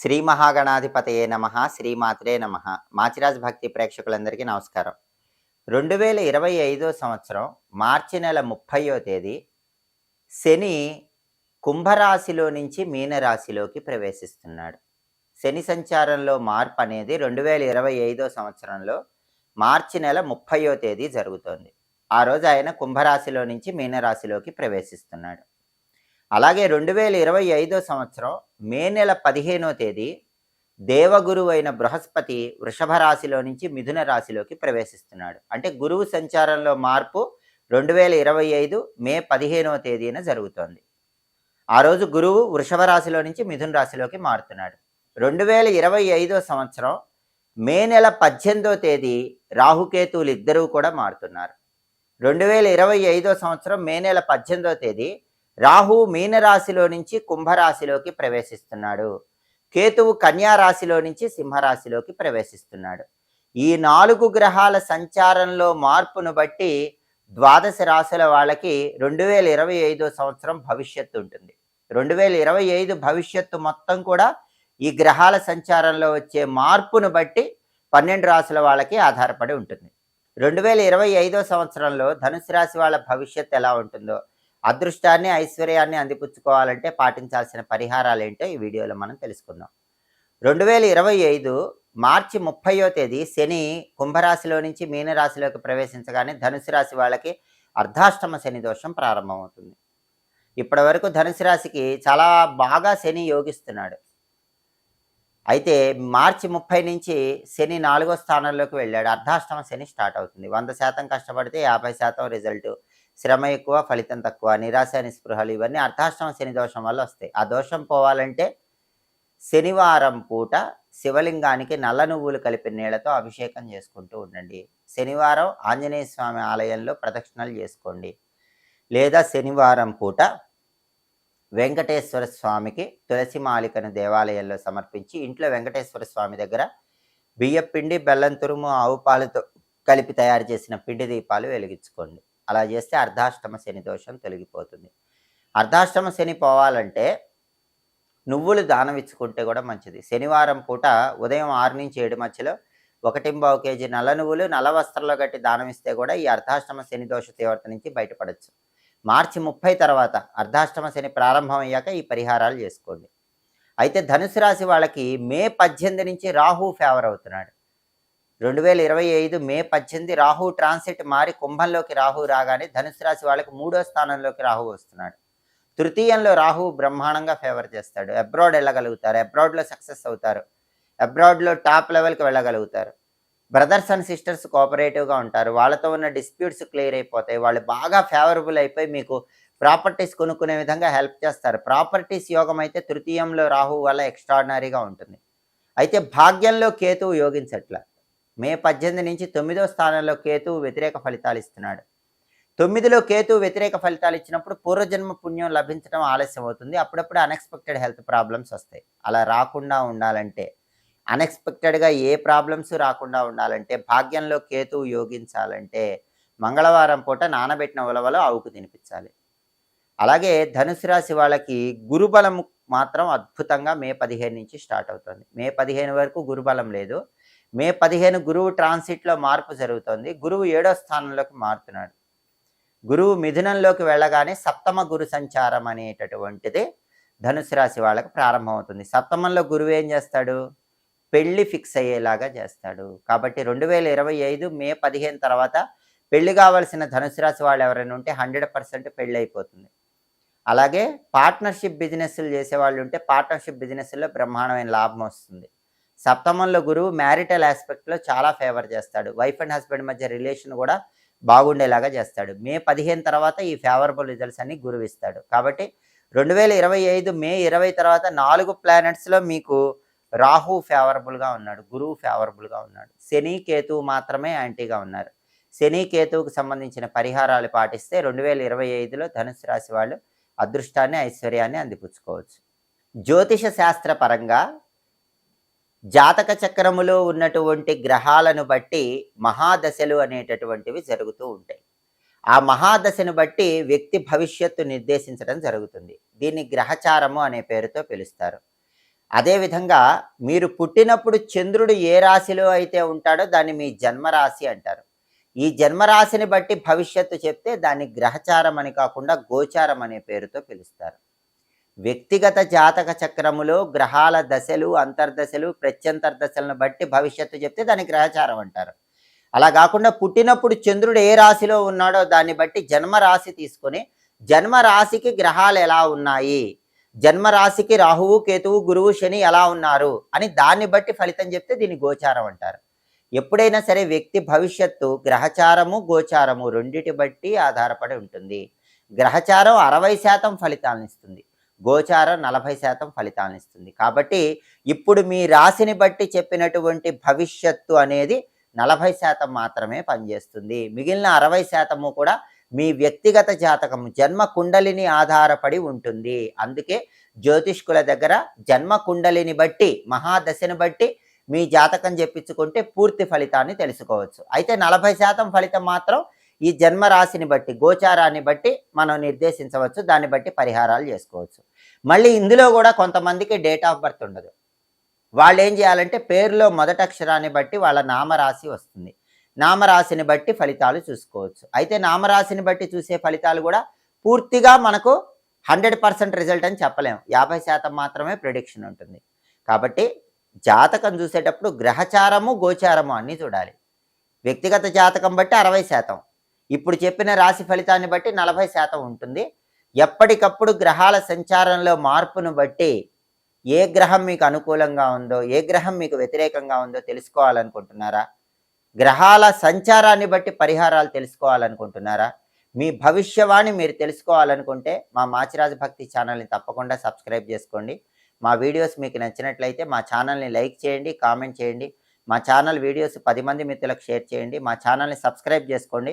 శ్రీ మహాగణాధిపతయే నమ శ్రీమాత్రే నమ. మాచిరాజ్ భక్తి ప్రేక్షకులందరికీ నమస్కారం. రెండు వేల ఇరవై ఐదో సంవత్సరం మార్చి నెల ముప్పయో తేదీ శని కుంభరాశిలో నుంచి మీనరాశిలోకి ప్రవేశిస్తున్నాడు. శని సంచారంలో మార్పు అనేది రెండు వేల ఇరవై ఐదో సంవత్సరంలో మార్చి నెల ముప్పయో తేదీ జరుగుతోంది. ఆ రోజు ఆయన కుంభరాశిలో నుంచి మీనరాశిలోకి ప్రవేశిస్తున్నాడు. అలాగే రెండు వేల ఇరవై ఐదో సంవత్సరం మే నెల పదిహేనో తేదీ దేవగురువు అయిన బృహస్పతి వృషభ రాశిలో నుంచి మిథున రాశిలోకి ప్రవేశిస్తున్నాడు. అంటే గురువు సంచారంలో మార్పు రెండు వేల ఇరవై ఐదు మే పదిహేనవ తేదీన జరుగుతోంది. ఆ రోజు గురువు వృషభ రాశిలో నుంచి మిథున రాశిలోకి మారుతున్నాడు. రెండు వేల ఇరవై ఐదో సంవత్సరం మే నెల పద్దెనిమిదో తేదీ రాహుకేతువులు ఇద్దరూ కూడా మారుతున్నారు. రెండు వేల ఇరవై ఐదో సంవత్సరం మే నెల పద్దెనిమిదో తేదీ రాహు మీనరాశిలో నుంచి కుంభరాశిలోకి ప్రవేశిస్తున్నాడు. కేతువు కన్యారాశిలో నుంచి సింహరాశిలోకి ప్రవేశిస్తున్నాడు. ఈ నాలుగు గ్రహాల సంచారంలో మార్పును బట్టి ద్వాదశ రాశుల వాళ్ళకి రెండు వేల ఇరవై ఐదో సంవత్సరం భవిష్యత్తు ఉంటుంది. రెండు వేల ఇరవై ఐదు భవిష్యత్తు మొత్తం కూడా ఈ గ్రహాల సంచారంలో వచ్చే మార్పును బట్టి పన్నెండు రాశుల వాళ్ళకి ఆధారపడి ఉంటుంది. రెండు వేల ఇరవై ఐదో సంవత్సరంలో ధనుసు రాశి వాళ్ళ భవిష్యత్తు ఎలా ఉంటుందో అదృష్టాన్ని ఐశ్వర్యాన్ని అందిపుచ్చుకోవాలంటే పాటించాల్సిన పరిహారాలు ఏంటో ఈ వీడియోలో మనం తెలుసుకుందాం. రెండు వేల ఇరవై ఐదు మార్చి ముప్పయో తేదీ శని కుంభరాశిలో నుంచి మీనరాశిలోకి ప్రవేశించగానే ధనుసు రాశి వాళ్ళకి అర్ధాష్టమ శని దోషం ప్రారంభమవుతుంది. ఇప్పటి వరకు ధనుసు రాశికి చాలా బాగా శని యోగిస్తున్నాడు. అయితే మార్చి ముప్పై నుంచి శని నాలుగో స్థానంలోకి వెళ్ళాడు. అర్ధాష్టమ శని స్టార్ట్ అవుతుంది. వంద శాతం కష్టపడితే యాభై శాతం రిజల్ట్ శ్రమ ఎక్కువ ఫలితం తక్కువ నిరాశ నిస్పృహలు ఇవన్నీ అర్థాశ్రమ శని దోషం వల్ల వస్తాయి. ఆ దోషం పోవాలంటే శనివారం పూట శివలింగానికి నల్ల నువ్వులు కలిపిన నీళ్ళతో అభిషేకం చేసుకుంటూ ఉండండి. శనివారం ఆంజనేయ స్వామి ఆలయంలో ప్రదక్షిణలు చేసుకోండి. లేదా శనివారం పూట వెంకటేశ్వర స్వామికి తులసి మాలికను దేవాలయంలో సమర్పించి ఇంట్లో వెంకటేశ్వర స్వామి దగ్గర బియ్యపిండి బెల్లం తురుము ఆవు పాలతో కలిపి తయారు చేసిన పిండి దీపాలు వెలిగించుకోండి. అలా చేస్తే అర్ధాష్టమ శని దోషం తొలగిపోతుంది. అర్ధాష్టమ శని పోవాలంటే నువ్వులు దానం ఇచ్చుకుంటే కూడా మంచిది. శనివారం పూట ఉదయం ఆరు నుంచి ఏడు మధ్యలో ఒకటింబావు కేజీ నల్ల నువ్వులు నల్ల వస్త్రంలో కట్టి దానం ఇస్తే కూడా ఈ అర్ధాష్టమ శని దోష తీవ్రత నుంచి బయటపడచ్చు. మార్చి ముప్పై తర్వాత అర్ధాష్టమ శని ప్రారంభం అయ్యాక ఈ పరిహారాలు చేసుకోండి. అయితే ధనుసు రాశి వాళ్ళకి మే పద్దెనిమిది నుంచి రాహు ఫేవర్ అవుతున్నాడు. రెండు వేల ఇరవై ఐదు మే పద్దెనిమిది రాహు ట్రాన్సిట్ మారి కుంభంలోకి రాహు రాగానే ధనుసు రాశి వాళ్ళకి మూడో స్థానంలోకి రాహు వస్తున్నాడు. తృతీయంలో రాహు బ్రహ్మాండంగా ఫేవర్ చేస్తాడు. అబ్రాడ్ వెళ్ళగలుగుతారు. అబ్రాడ్లో సక్సెస్ అవుతారు. అబ్రాడ్లో టాప్ లెవెల్కి వెళ్ళగలుగుతారు. బ్రదర్స్ అండ్ సిస్టర్స్ కోఆపరేటివ్గా ఉంటారు. వాళ్ళతో ఉన్న డిస్ప్యూట్స్ క్లియర్ అయిపోతాయి. వాళ్ళు బాగా ఫేవరబుల్ అయిపోయి మీకు ప్రాపర్టీస్ కొనుక్కునే విధంగా హెల్ప్ చేస్తారు. ప్రాపర్టీస్ యోగం అయితే తృతీయంలో రాహు వల్ల ఎక్స్ట్రాడినరీగా ఉంటుంది. అయితే భాగ్యంలో కేతువు యోగించట్ల. మే పద్దెనిమిది నుంచి తొమ్మిదో స్థానంలో కేతు వ్యతిరేక ఫలితాలు ఇస్తున్నాడు. తొమ్మిదిలో కేతు వ్యతిరేక ఫలితాలు ఇచ్చినప్పుడు పూర్వజన్మ పుణ్యం లభించడం ఆలస్యం అవుతుంది అప్పుడప్పుడు అన్ఎక్స్పెక్టెడ్ హెల్త్ ప్రాబ్లమ్స్ వస్తాయి. అలా రాకుండా ఉండాలంటే అన్ఎక్స్పెక్టెడ్గా ఏ ప్రాబ్లమ్స్ రాకుండా ఉండాలంటే భాగ్యంలో కేతువు యోగించాలంటే మంగళవారం పూట నానబెట్టిన ఉలవలో ఆవుకు తినిపించాలి. అలాగే ధనుసు రాశి వాళ్ళకి గురుబలం మాత్రం అద్భుతంగా మే పదిహేను నుంచి స్టార్ట్ అవుతుంది. మే పదిహేను వరకు గురుబలం లేదు. మే పదిహేను గురువు ట్రాన్సిట్లో మార్పు జరుగుతోంది. గురువు ఏడో స్థానంలోకి మారుతున్నాడు. గురువు మిథునంలోకి వెళ్ళగానే సప్తమ గురు సంచారం అనేటటువంటిది ధనుసు రాశి వాళ్ళకి ప్రారంభమవుతుంది. సప్తమంలో గురువు ఏం చేస్తాడు? పెళ్ళి ఫిక్స్ అయ్యేలాగా చేస్తాడు. కాబట్టి రెండు వేల ఇరవై ఐదు మే పదిహేను తర్వాత పెళ్ళి కావాల్సిన ధనుసు రాశి వాళ్ళు ఎవరైనా ఉంటే హండ్రెడ్ పర్సెంట్ పెళ్ళి అయిపోతుంది. అలాగే పార్ట్నర్షిప్ బిజినెస్లు చేసేవాళ్ళు ఉంటే పార్ట్నర్షిప్ బిజినెస్లో బ్రహ్మాండమైన లాభం వస్తుంది. సప్తమంలో గురువు మ్యారిటల్ ఆస్పెక్ట్లో చాలా ఫేవర్ చేస్తాడు. వైఫ్ అండ్ హస్బెండ్ మధ్య రిలేషన్ కూడా బాగుండేలాగా చేస్తాడు. మే పదిహేను తర్వాత ఈ ఫేవరబుల్ రిజల్ట్స్ అన్ని గురువు ఇస్తాడు. కాబట్టి రెండు వేల ఇరవై ఐదు మే ఇరవై తర్వాత నాలుగు ప్లానెట్స్లో మీకు రాహు ఫేవరబుల్గా ఉన్నాడు. గురువు ఫేవరబుల్గా ఉన్నాడు. శని కేతు మాత్రమే యాంటీగా ఉన్నారు. శని కేతువుకు సంబంధించిన పరిహారాలు పాటిస్తే రెండు వేల ఇరవై ఐదులో ధనుసు రాశి వాళ్ళు అదృష్టాన్ని ఐశ్వర్యాన్ని అందిపుచ్చుకోవచ్చు. జ్యోతిష శాస్త్ర పరంగా జాతక చక్రములో ఉన్నటువంటి గ్రహాలను బట్టి మహాదశలు అనేటటువంటివి జరుగుతూ ఉంటాయి. ఆ మహాదశను బట్టి వ్యక్తి భవిష్యత్తు నిర్దేశించడం జరుగుతుంది. దీన్ని గ్రహచారము అనే పేరుతో పిలుస్తారు. అదేవిధంగా మీరు పుట్టినప్పుడు చంద్రుడు ఏ రాశిలో అయితే ఉంటాడో దాన్ని మీ జన్మరాశి అంటారు. ఈ జన్మరాశిని బట్టి భవిష్యత్తు చెప్తే దాన్ని గ్రహచారం అని కాకుండా గోచారం అనే పేరుతో పిలుస్తారు. వ్యక్తిగత జాతక చక్రములో గ్రహాల దశలు అంతర్దశలు ప్రత్యంతర్దశలను బట్టి భవిష్యత్తు చెప్తే దాన్ని గ్రహచారం అంటారు. అలా కాకుండా పుట్టినప్పుడు చంద్రుడు ఏ రాశిలో ఉన్నాడో దాన్ని బట్టి జన్మరాశి తీసుకొని జన్మ రాశికి గ్రహాలు ఎలా ఉన్నాయి? జన్మరాశికి రాహువు కేతువు గురువు శని ఎలా ఉన్నారు? అని దాన్ని బట్టి ఫలితం చెప్తే దీన్ని గోచారం అంటారు. ఎప్పుడైనా సరే వ్యక్తి భవిష్యత్తు గ్రహచారము గోచారము రెండిటి బట్టి ఆధారపడి ఉంటుంది. గ్రహచారం అరవై శాతం ఫలితాలను ఇస్తుంది. గోచారం నలభై శాతం ఫలితాలను ఇస్తుంది. కాబట్టి ఇప్పుడు మీ రాశిని బట్టి చెప్పినటువంటి భవిష్యత్తు అనేది నలభై శాతం మాత్రమే పనిచేస్తుంది. మిగిలిన అరవై శాతము కూడా మీ వ్యక్తిగత జాతకం జన్మ కుండలిని ఆధారపడి ఉంటుంది. అందుకే జ్యోతిష్కుల దగ్గర జన్మ కుండలిని బట్టి మహాదశని బట్టి మీ జాతకం చెప్పించుకుంటే పూర్తి ఫలితాన్ని తెలుసుకోవచ్చు. అయితే నలభై శాతం ఫలితం మాత్రం ఈ జన్మ రాశిని బట్టి గోచారాన్ని బట్టి మనం నిర్దేశించవచ్చు దాన్ని బట్టి పరిహారాలు చేసుకోవచ్చు. మళ్ళీ ఇందులో కూడా కొంతమందికి డేట్ ఆఫ్ బర్త్ ఉండదు. వాళ్ళు ఏం చేయాలంటే పేరులో మొదటి అక్షరాన్ని బట్టి వాళ్ళ నామరాశి వస్తుంది. నామరాశిని బట్టి ఫలితాలు చూసుకోవచ్చు. అయితే నామరాశిని బట్టి చూసే ఫలితాలు కూడా పూర్తిగా మనకు హండ్రెడ్ పర్సెంట్ రిజల్ట్ అని చెప్పలేము. యాభై శాతం మాత్రమే ప్రిడిక్షన్ ఉంటుంది. కాబట్టి జాతకం చూసేటప్పుడు గ్రహచారము గోచారము అన్నీ చూడాలి. వ్యక్తిగత జాతకం బట్టి అరవై శాతం. ఇప్పుడు చెప్పిన రాశి ఫలితాన్ని బట్టి నలభై శాతం ఉంటుంది. ఎప్పటికప్పుడు గ్రహాల సంచారంలో మార్పును బట్టి ఏ గ్రహం మీకు అనుకూలంగా ఉందో ఏ గ్రహం మీకు వ్యతిరేకంగా ఉందో తెలుసుకోవాలనుకుంటున్నారా? గ్రహాల సంచారాన్ని బట్టి పరిహారాలు తెలుసుకోవాలనుకుంటున్నారా? మీ భవిష్యవాణి మీరు తెలుసుకోవాలనుకుంటే మా మాచిరాజు భక్తి ఛానల్ని తప్పకుండా సబ్స్క్రైబ్ చేసుకోండి. మా వీడియోస్ మీకు నచ్చినట్లయితే మా ఛానల్ని లైక్ చేయండి కామెంట్ చేయండి. మా ఛానల్ వీడియోస్ పది మంది మిత్రులకు షేర్ చేయండి. మా ఛానల్ని సబ్స్క్రైబ్ చేసుకోండి.